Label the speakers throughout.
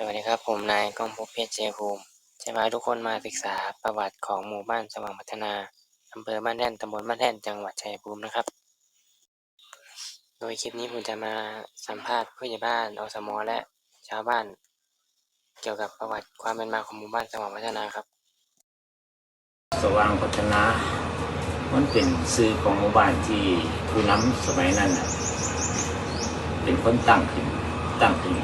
Speaker 1: สวัสดีครับ ผมนายกองภพเพชรเจภูมิจะพาทุกคนมาศึกษาประวัติของหมู่บ้านสว่างพัฒนาอำเภอบ้านแท่นตำบลบ้านแท่นจังหวัดชัยภูมินะครับ โดยคลิปนี้ผมจะมาสัมภาษณ์ผู้ใหญ่บ้านอสมและชาวบ้าน เกี่ยวกับประวัติความเป็นมาของหมู่บ้านสว่างพัฒนาครับ
Speaker 2: สว่างพัฒนา มันเป็นซื้อของหมู่บ้านที่ผู้นำสมัยนั้นเป็นคนตั้งขึ้นตั้งขึ้น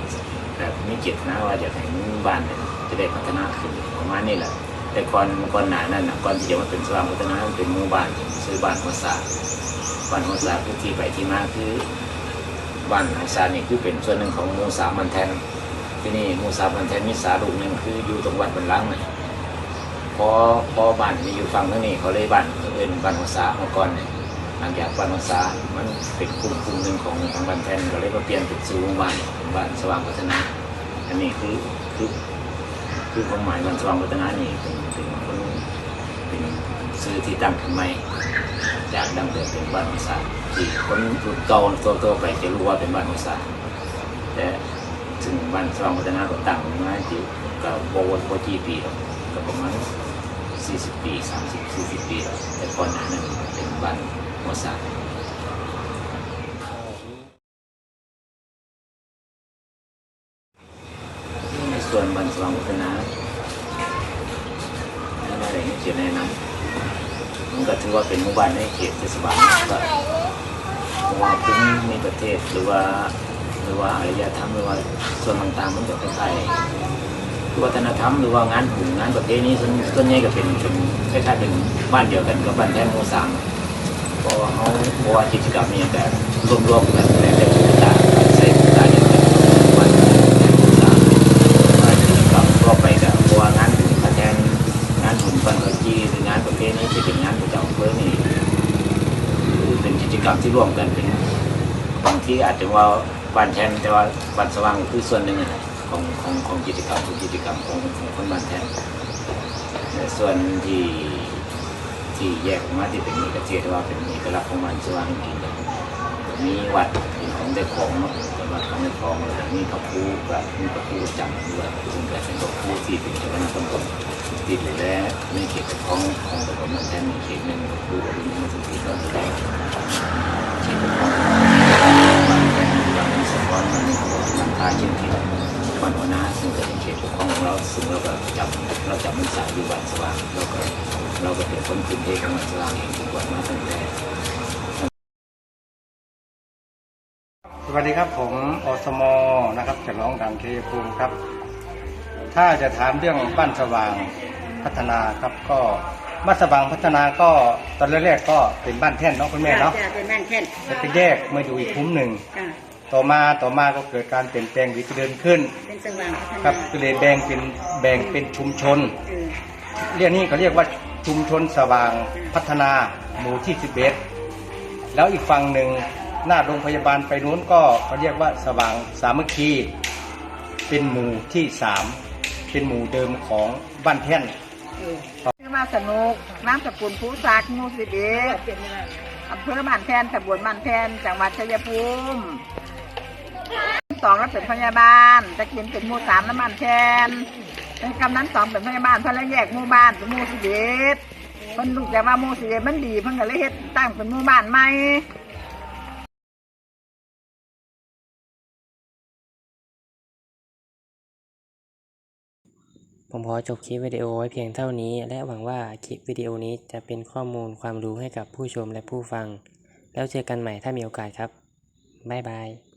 Speaker 2: แบบมีเจตนาว่าจะให้บ้านเนี่ยจะได้พัฒนาขึ้นประมาณนี้แหละแต่ก่อนก่อนหนานั้นนะก่อนที่จะมาเป็นสว่างพัฒนาเป็นหมู่บ้านซื้อบ้านหัวสาบ้านหัวสาคือที่ไปที่มาคือบ้านหัวสานี่คือเป็นส่วนหนึ่งของหมู่สามมันแทนที่นี่หมู่สามมันแทนมีสาลูกหนึ่งคืออยู่ตรงวัดบนล้างน่ะพอพอบ้านมีอยู่ฝั่งทางนี้เขาเลยบ้านเขาเป็นบ้านหัวสาเมื่อก่อนเนี่ย หลังจากบ้านหัวสามันเป็นกลุ่มกลุ่มหนึ่งของของบ้านแทนก็เลยมาเปลี่ยนเป็นสู่หมู่บ้านเป็นบ้านสว่างพัฒนาอันนี้คือคือคือความหมายบ้านสว่างพัฒนานี่เป็นเป็นคนเป็นซื้อที่ตั้งขึ้นใหม่จากดั้งเดิมเป็นบ้านหัวสาที่คนรุ่นเก่าตัวตัวไปจะรู้ว่าเป็นบ้านหัวสาแต่ถึงบ้านสว่างพัฒนาก็ตั้งมาที่ก็บโบวชโคจีปีหรอกก็ประมาณ40 ปี 30 40 ปีแล้วแต่ก่อนหน้านั้นเป็นบ้าน หัวสาในส่วนบ้านสว่างพัฒนาอะไรนี่เขียนในนั้นมันก็ถือว่าเป็นหมู่บ้านในเขตเทศบาลก็เพราะว่าภูมิประเทศหรือว่าหรือว่าอารยธรรมหรือว่าส่วนต่างๆมันจะคล้ายๆวัฒนธรรมหรือว่างานกลุ่มงานประเพณีส่วนส่วนใหญ่ก็เป็นเป็นคล้ายๆเป็นบ้านเดียวกันกับบ้านแท้หมู่สาม เพราะว่าเขาเพราะว่ากิจกรรมนี้แบบรวมๆกันแต่แต่ตาใส่ตาเดียวกันบ้านแท้หมู่สามว่ากิจกรรมทั่วไปก็เพราะว่างานบุญพระแทนงานบุญปันกจีหรืองานประเพณีที่เป็นงานประจำอำเภอนี่คือเป็นกิจกรรมที่ร่วมกันเป็นบางที่อาจจะว่าบ้านแทนแต่ว่าบ้านสว่างคือส่วนหนึ่งนะของของของกิจกรรมทุกกิจกรรมของของคนบ้านแทนในส่วนที่ ที่แยกออกมาที่เป็นเอกเทศว่าเป็นเอกลักษณ์ของมันสว่างจริงๆมีวัดเป็นของได้ของเนาะเป็นวัดของได้ของแล้วมีพระครูแบบมีพระครูประจำด้วยซึ่งก็เป็นพระครูที่เป็นเจ้าคณะตำบลที่ดูแลในเขตของของตำบลบ้นแทนในเขตหนึ่งพระครูอริยมสุธีก็ดูแล จับเราจับมันสายอยู่บ้านสว่างเราก็เราก็เป็นคนพื้นที่ของบ้านสว่างเองทุกวันมาตั้งแต่
Speaker 3: สวัสดีครับผมอสมนะครับจากน้องดังเคภูมิครับ ถ้าจะถามเรื่องบ้านสว่างพัฒนาครับก็บ้านสว่างพัฒนาก็ตอนแรกๆก็เป็นบ้านแท่นเนาะคุณแม่เนาะ
Speaker 4: จ้เป็นบ้านแค่น
Speaker 3: แล้วไปแยกมาอยู่อีกคุ้มหนึ่ง
Speaker 4: จ้ะ
Speaker 3: ต่อมาต่อมาก็เกิดการเปลี่ยนแปลงวิถีเดินขึ้น
Speaker 4: เป็นสว่างพัฒนา
Speaker 3: ครับก็เลยแบ่งเป็นแบ่งเป็นชุมชน
Speaker 4: เออ
Speaker 3: เรียกนี้เขาเรียกว่าชุมชนสว่างพัฒนาหมู่ที่สิบเอ็ดแล้วอีกฝั่งหนึ่งหน้าโรงพยาบาลไปนู้นก็เขาเรียกว่าสว่างสามัคคี เป็นหมู่ที่สามเป็นหมู่เดิมของบ้านแท่น
Speaker 4: เออชื่อมาสนุกน้ำสกุลผู้ซักหมูสิบเอ็ดอำเภอบ้านแทนตำบลบ้านแทนจังหวัดชัยภูมิ สองแล้วเป็นพยาบาลตะกินเป็นหมู่สามน้ำมันแทนเป็นกำนันสองเป็นพยาบาลเพื่อนแล้วแยกหมู่บ้านเป็นหมู่สิบเอ็ดเพิ่นรู้จักว่าหมู่สิบเอ็ดมันดีเพิ่นก็เลยเฮ็ดตั้งเป็นหมู่บ้านใหม่
Speaker 1: ผมขอจบคลิปวิดีโอไว้เพียงเท่านี้ และหวังว่าคลิปวิดีโอนี้จะเป็นข้อมูลความรู้ให้กับผู้ชมและผู้ฟัง แล้วเจอกันใหม่ถ้ามีโอกาสครับ บ๊ายบาย